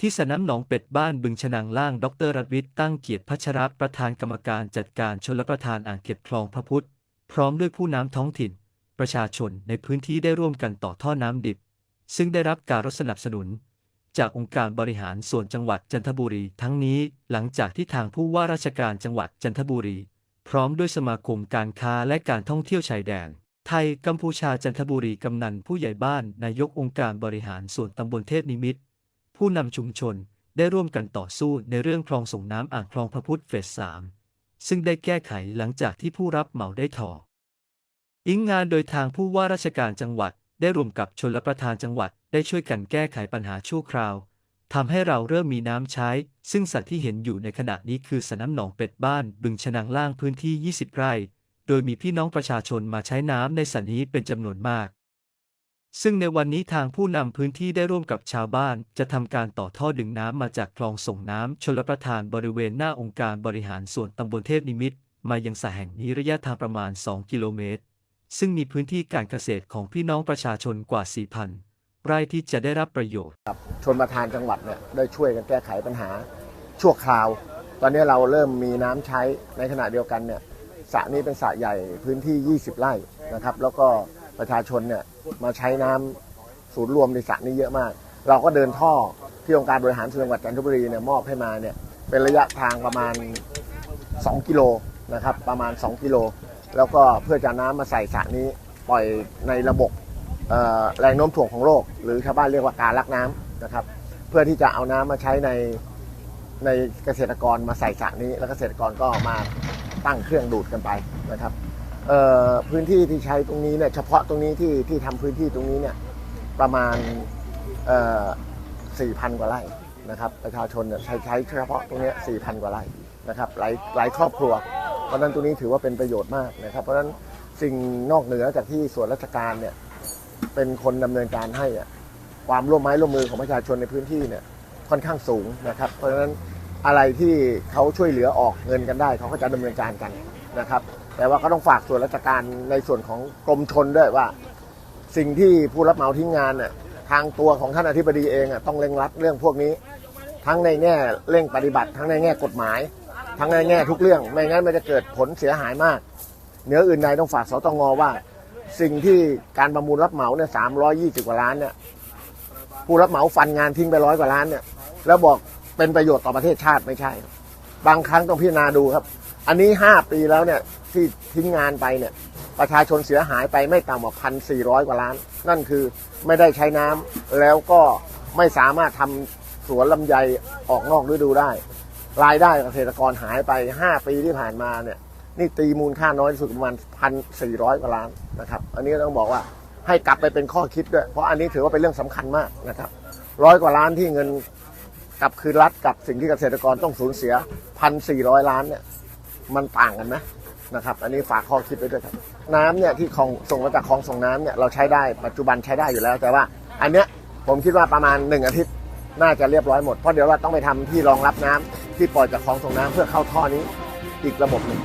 ที่สนามหนองเป็ดบ้านบึงชนางล่าง ดรรัตวิทย์ตั้งเกียรติพัชรประธานกรรมการจัดการชลประทานอ่างเก็บคลองพระพุทธ พร้อมด้วยผู้น้ำท้องถิ่น ประชาชนในพื้นที่ได้ร่วมกันต่อท่อน้ำดิบ ซึ่งได้รับการรสนับสนุน จากองค์การบริหารส่วนจังหวัดจันทบุรี ทั้งนี้หลังจากที่ทางผู้ว่าราชการจังหวัดจันทบุรี พร้อมด้วยสมาคมการค้าและการท่องเที่ยวชายแดนไทยกัมพูชาจันทบุรีกำนันผู้ใหญ่บ้านนายกองค์การบริหารส่วนตำบลเทพนิมิตร ผู้นำชุมชนได้ร่วมกันต่อสู้ในเรื่องคลองส่งน้ำอ่างคลองพระพุทธเฟสสามซึ่งได้แก้ไขหลังจากที่ผู้รับเหมาได้ถออิงงานโดยทางผู้ว่าราชการจังหวัดได้รวมกับชนรับประทานจังหวัดได้ช่วยกันแก้ไขปัญหาชั่วคราวทำให้เราเริ่มมีน้ำใช้ ซึ่งสัตว์ที่เห็นอยู่ในขณะนี้คือสนามหนองเป็ดบ้าน บึงชนางล่างพื้นที่ 20 ไร่ โดยมีพี่น้องประชาชนมาใช้น้ำในสันนี้เป็นจำนวนมาก ซึ่งในวันนี้ทางผู้นำพื้นที่ได้ร่วมกับชาวบ้าน จะทำการต่อท่อดึงน้ำมาจากคลองส่งน้ำชลประทานบริเวณหน้าองค์การบริหารส่วนตำบลเทพนิมิตร มายังสระแห่งนี้ระยะทางประมาณ 2 กิโลเมตร ซึ่งมีพื้นที่การเกษตรของพี่น้องประชาชนกว่า 4,000 ไร่ที่จะได้รับประโยชน์ชนประทานจังหวัดเนี่ยได้ช่วยกันแก้ไขปัญหาชั่วคราว ตอนนี้เราเริ่มมีน้ำใช้ในขณะเดียวกันเนี่ยสระนี้เป็นสระใหญ่พื้นที่ 20 ไร่นะครับ แล้วก็ ประชาชนเนี่ยมาใช้น้ำศูนย์รวมในสระนี้เยอะมาก เราก็เดินท่อที่องค์การบริหารส่วนจังหวัดจันทบุรีเนี่ยมอบให้มาเนี่ยเป็นระยะทางประมาณ 2 กิโลนะครับประมาณ 2 กิโล แล้วก็เพื่อจะน้ำมาใส่สระนี้ปล่อยในระบบแรงโน้มถ่วงของโลก หรือชาวบ้านเรียกว่าการลักน้ำนะครับ เพื่อที่จะเอาน้ำมาใช้ในในเกษตรกรมาใส่สระนี้ แล้วเกษตรกรก็มาตั้งเครื่องดูดกันไปนะครับ พื้นที่ที่ใช้ตรงนี้เนี่ยเฉพาะตรงนี้ที่ที่ทำพื้นที่ตรงนี้เนี่ยประมาณเอ่อ4,000 กว่าไร่นะครับประชาชนเนี่ยใช้ใช้เฉพาะตรงนี้4,000 กว่าไร่นะครับหลายหลายครอบครัว เพราะนั้นตรงนี้ถือว่าเป็นประโยชน์มากนะครับ เพราะฉะนั้นสิ่งนอกเหนือจากที่ส่วนราชการเนี่ยเป็นคนดำเนินการให้ความร่วมไม้ร่วมมือของประชาชนในพื้นที่เนี่ยค่อนข้างสูงนะครับ เพราะฉะนั้นอะไรที่เขาช่วยเหลือออกเงินกันได้เขาก็จะดำเนินการกัน นะครับ แต่ว่าก็ต้องฝากส่วนราชการในส่วนของกรมชนด้วยว่า สิ่งที่ผู้รับเหมาทิ้งงานเนี่ยทางตัวของท่านอธิบดีเองอะต้องเร่งรัดเรื่องพวกนี้ ทั้งในแง่เร่งปฏิบัติ ทั้งในแง่กฎหมาย ทั้งในแง่ทุกเรื่อง ไม่งั้นมันจะเกิดผลเสียหายมากเหนืออื่นใดต้องฝากสตงว่า สิ่งที่การประมูลรับเหมาเนี่ยสามร้อยี่สิบกว่าล้านเนี่ยผู้รับเหมาฟันงานทิ้งไปร้อยกว่าล้านเนี่ยแล้วบอกเป็นประโยชน์ต่อประเทศชาติไม่ใช่ บางครั้งต้องพิจารณาดูครับ อันนี้ห้าปีแล้วเนี่ยที่ทิ้งงานไปเนี่ย ประชาชนเสียหายไปไม่ต่ำกว่าพันสี่ร้อยกว่าล้าน นั่นคือไม่ได้ใช้น้ำแล้วก็ไม่สามารถทำสวนลำไยออกนอกฤดูได้ รายได้เกษตรกรหายไป5ปีที่ผ่านมาเนี่ยนี่ตีมูลค่าน้อยสุดประมาณพันสี่ร้อยกว่าล้านนะครับ อันนี้ต้องบอกว่าให้กลับไปเป็นข้อคิดด้วย เพราะอันนี้ถือว่าเป็นเรื่องสำคัญมากนะครับร้อยกว่าล้านที่เงินกลับคืนรัฐกับสิ่งที่เกษตรกรต้องสูญเสียพันสี่ร้อยล้านเนี่ย มันต่างกันไหมนะครับ อันนี้ฝากข้อคิดไปด้วยครับ น้ำเนี่ยที่ของส่งมาจากคลองส่งน้ำเนี่ยเราใช้ได้ปัจจุบันใช้ได้อยู่แล้ว แต่ว่าอันเนี้ยผมคิดว่าประมาณหนึ่งอาทิตย์น่าจะเรียบร้อยหมดเพราะเดี๋ยวเราต้องไปทำที่รองรับน้ำที่ปล่อยจากคลองส่งน้ำเพื่อเข้าท่อนี้อีกระบบหนึ่ง